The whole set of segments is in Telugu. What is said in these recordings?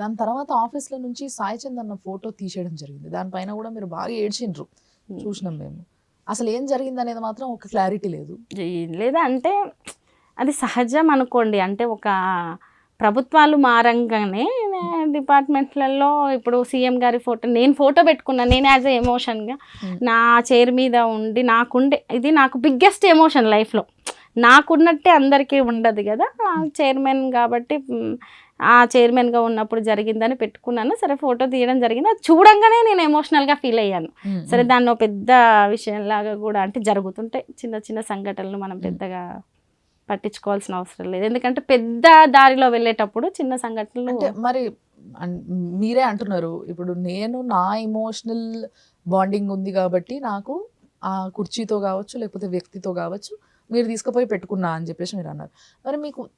దాని తర్వాత ఆఫీస్లో నుంచి సాయి చంద్ అన్న ఫోటో తీసేయడం జరిగింది. దానిపైన కూడా మీరు బాగా ఏడ్చిండ్రు. చూసినాం మేము. అసలు ఏం జరిగింది అనేది మాత్రం ఒక క్లారిటీ లేదు. లేదా అంటే అది సహజం అనుకోండి. అంటే ఒక ప్రభుత్వాలు మారంగానే డిపార్ట్మెంట్లలో ఇప్పుడు సీఎం గారి ఫోటో నేను ఫోటో పెట్టుకున్నాను నేను యాజ్ ఎ ఎమోషన్గా. నా చైర్ మీద ఉండి నాకుండే ఇది నాకు బిగ్గెస్ట్ ఎమోషన్ లైఫ్లో. నాకున్నట్టే అందరికీ ఉండదు కదా చైర్మన్ కాబట్టి ఆ చైర్మన్గా ఉన్నప్పుడు జరిగిందని పెట్టుకున్నాను. సరే ఫోటో తీయడం జరిగింది. అది చూడంగానే నేను ఎమోషనల్గా ఫీల్ అయ్యాను. సరే. దాన్ని పెద్ద విషయంలాగా కూడా అంటే జరుగుతుంటాయి చిన్న చిన్న సంఘటనలు మనం పెద్దగా పట్టించుకోవాల్సిన అవసరం లేదు. ఎందుకంటే పెద్ద దారిలో వెళ్ళేటప్పుడు చిన్న సంఘటనలు మరి మీరే అంటున్నారు. ఇప్పుడు నేను నా ఇమోషనల్ బాండింగ్ ఉంది కాబట్టి నాకు ఆ కుర్చీతో కావచ్చు లేకపోతే వ్యక్తితో కావచ్చు మీరు తీసుకుపోయి పెట్టుకున్నా అని చెప్పేసి మీరు అన్నారు. మరి మీకు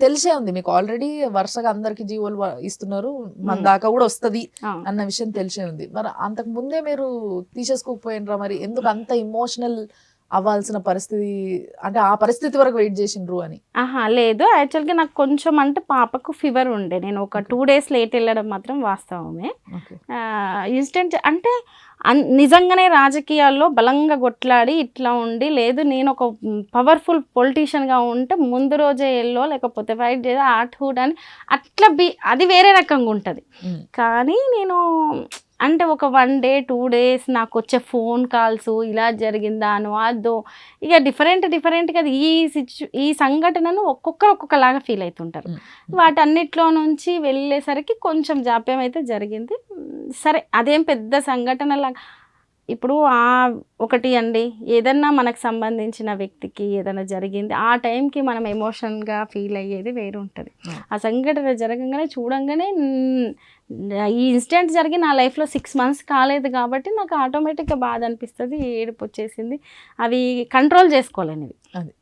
తెలిసే ఉంది. మీకు ఆల్రెడీ వరుసగా అందరికి జీవోలు ఇస్తున్నారు. మన. దాకా కూడా వస్తది అన్న విషయం తెలిసే ఉంది. మరి అంతకు ముందే మీరు తీసేసుకోకపోయినరా మరి? ఎందుకు అంత ఇమోషనల్ అవ్వాల్సిన పరిస్థితి అంటే ఆ పరిస్థితి వరకు వెయిట్ చేసిండ్రు అని? ఆహా లేదు. యాక్చువల్గా నాకు కొంచెం అంటే పాపకు ఫీవర్ ఉండే. నేను ఒక టూ డేస్ లేట్ వెళ్ళడం మాత్రం వాస్తవమే. ఇన్స్టెంట్ అంటే నిజంగానే రాజకీయాల్లో బలంగా కొట్లాడి ఇట్లా ఉండి లేదు నేను ఒక పవర్ఫుల్ పొలిటీషియన్గా ఉంటే ముందు రోజే ఎల్లో లేకపోతే ఫైట్ చేసి ఆట్ హుడ్ అని అట్లా బి అది వేరే రకంగా ఉంటుంది కానీ నేను అంటే ఒక వన్ డే టూ డేస్ నాకు వచ్చే ఫోన్ కాల్స్ ఇలా జరిగిందాను అదో. ఇక డిఫరెంట్ డిఫరెంట్గా ఈ సిచ్యు ఈ సంఘటనను ఒక్కొక్కరు ఒక్కొక్కలాగా ఫీల్ అవుతుంటారు వాటన్నిటిలో నుంచి వెళ్ళేసరికి కొంచెం జాప్యం అయితే జరిగింది. సరే అదేం పెద్ద సంఘటనలా ఇప్పుడు ఆ ఒకటి అండి ఏదన్నా మనకు సంబంధించిన వ్యక్తికి ఏదైనా జరిగింది ఆ టైంకి మనం ఎమోషన్గా ఫీల్ అయ్యేది వేరు ఉంటుంది. ఆ. సంఘటన జరగగానే చూడంగానే ఈ ఇన్సిడెంట్ జరిగి నా లైఫ్లో సిక్స్ మంత్స్ కాలేదు కాబట్టి నాకు ఆటోమేటిక్గా బాధ అనిపిస్తుంది ఏడుపు వచ్చేసింది. అవి కంట్రోల్ చేసుకోలేనివి. అది.